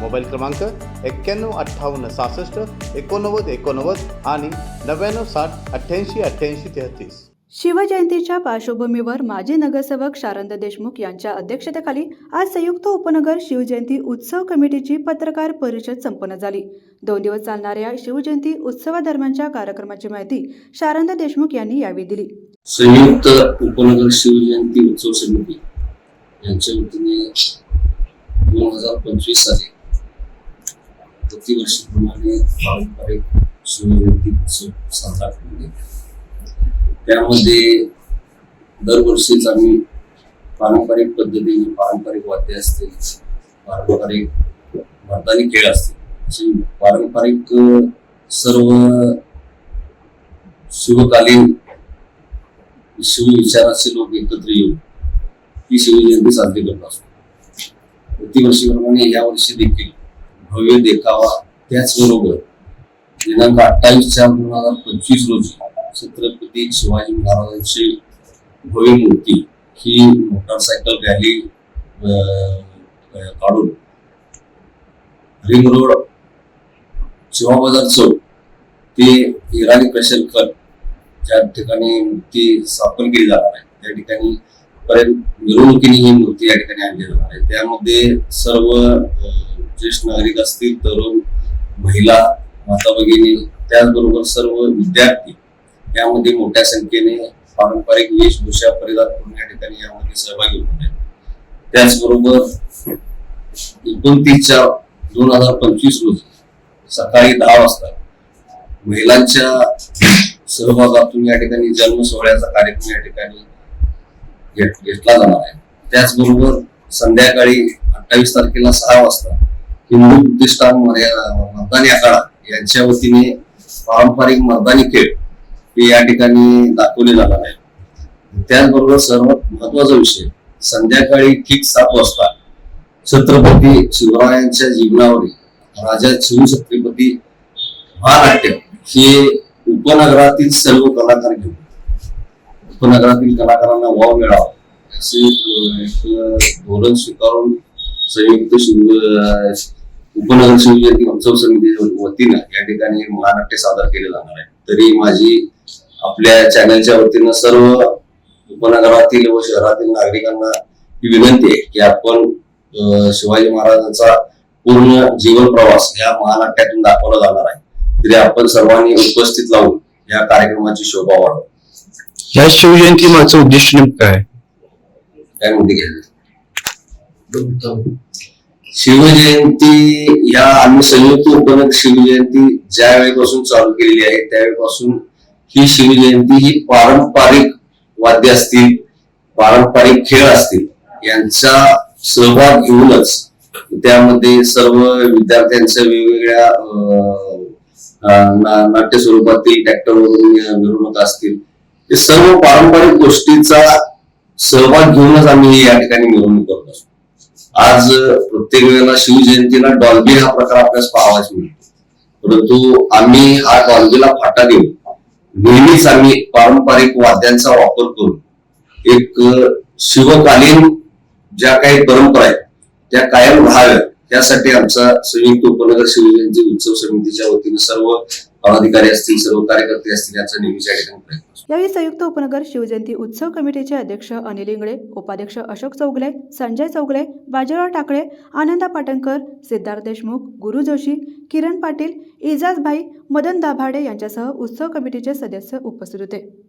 Mobile क्रमांक एक्क्याण्णव अठ्ठावन्न सहासष्ट एकोणनव्वद एकोणनव्वद आणि नव्याण्णव साठ अठ्ठ्याऐंशी अठ्ठ्याऐंशी तेहतीस. शिवजयंतीच्या पार्श्वभूमीवर माजी नगरसेवक शारंद देशमुख यांच्या अध्यक्षतेखाली आज संयुक्त उपनगर शिवजयंती उत्सव कमिटीची पत्रकार परिषद संपन्न झाली. दोन दिवस चालणाऱ्या शिवजयंती उत्सवादरम्यानच्या कार्यक्रमाची माहिती शारंद देशमुख यांनी यावेळी दिली. संयुक्त उपनगर शिवजयंती उत्सव समिती यांच्या वतीने दोन हजार पंचवीस साली प्रतिवर्षीप्रमाणे पारंपरिक शिवजयंती उत्सव साजरा करण्यात त्यामध्ये दरवर्षीच आम्ही पारंपरिक पद्धतीने पारंपरिक वाद्य असतील पारंपरिक भारताने खेळ असतील असे पारंपरिक सर्व शिवकालीन शिवविचाराचे लोक एकत्र येऊन ही शिवजयंती साजरी करत असतो. प्रतिवर्षीप्रमाणे यावर्षी देखील भव्य देखावा त्याचबरोबर दिनांक अठ्ठावीस चार दोन हजार पंचवीस रोजी छत्रपती शिवाजी महाराजांची भव्य मूर्ती ही मोटारसायकल रॅली काढून रिंग रोड शिवा बाजार चौक ते इराणी क्रशर कट ज्या ठिकाणी मूर्ती स्थापन केली जाणार आहे त्या ठिकाणी पर्यंत मिरवणुकीने ही मूर्ती या ठिकाणी आणली जाणार आहे. त्यामध्ये सर्व ज्येष्ठ नागरिक असतील तरुण महिला माता भगिनी त्याचबरोबर सर्व विद्यार्थी यामध्ये मोठ्या संख्येने पारंपरिक वेशभूषा परिधान करून या ठिकाणी यामध्ये सहभागी होते त्याचबरोबर एकोणतीस चार दोन हजार पंचवीस रोजी सकाळी दहा वाजता महिलांच्या सहभागातून या ठिकाणी जन्म सोहळ्याचा कार्यक्रम या ठिकाणी घेत- घेतला जाणार आहे. त्याचबरोबर संध्याकाळी अठ्ठावीस तारखेला सहा वाजता हिंदू प्रतिष्ठान मर्या- मर्दानी आखाडा यांच्या वतीने पारंपरिक मर्दानी खेळ हे या ठिकाणी दाखवले जाणार आहे त्याचबरोबर सर्वात महत्त्वाचा विषय संध्याकाळी ठीक सात वाजता छत्रपती शिवरायांच्या जीवनावरील राजा शिवछत्रपती महानाट्य हे उपनगरातील सर्व कलाकार घेऊन उपनगरातील कलाकारांना वाव मिळावा. असे एक धोरण स्वीकारून संयुक्त शिव उपनगर शिवजयंती उत्सव समितीच्या वतीनं या ठिकाणी महानाट्य सादर केले जाणार आहे. तरी माझी आपल्या चॅनलच्या वतीनं सर्व उपनगरातील व शहरातील नागरिकांना ही विनंती आहे की आपण शिवाजी महाराजांचा पूर्ण जीवन प्रवास या महानाट्यातून दाखवला जाणार आहे. तरी आपण सर्वांनी उपस्थित लावून या कार्यक्रमाची शोभा वाढवा या शिवजयंती मागचं उद्दिष्ट नेमकं काय? काय म्हणते घ्यायचं शिवजयंती या आम्ही संयुक्त उपनगर शिवजयंती ज्या वेळेपासून चालू केलेली आहे त्यावेळेपासून ही शिवजयंती ही पारंपरिक वाद्य असतील पारंपरिक खेळ असतील यांचा सहभाग घेऊनच त्यामध्ये सर्व विद्यार्थ्यांच्या वेगवेगळ्या ना- नाट्य स्वरूपातील टॅक्टर वरून मिरवणूक असतील ते सर्व पारंपरिक गोष्टीचा सहभाग घेऊनच आम्ही या ठिकाणी मिरवणूक करत असतो. आज प्रत्येक वेळेला शिवजयंतीला डॉल्बी हा प्रकार आपल्यास पाहावाच मिळतो. परंतु आम्ही हा डॉल्बीला फाटा देऊन नेहमीच आम्ही पारंपरिक वाद्यांचा वापर करून एक शिवकालीन ज्या काही परंपरा आहेत त्या कायम राहाव्या त्यासाठी आमचा संयुक्त उपनगर शिवजयंती उत्सव समितीच्या वतीने सर्व पदाधिकारी असतील सर्व कार्यकर्ते असतील याचा नेहमीच ठिकाणी प्रयत्न यावेळी संयुक्त उपनगर शिवजयंती उत्सव कमिटीचे अध्यक्ष अनिल इंगळे उपाध्यक्ष अशोक चौगले संजय चौगले बाजीराव टाकळे आनंदा पाटणकर सिद्धार्थ देशमुख गुरु जोशी किरण पाटील इजाजभाई मदन दाभाडे यांच्यासह उत्सव कमिटीचे सदस्य उपस्थित होते.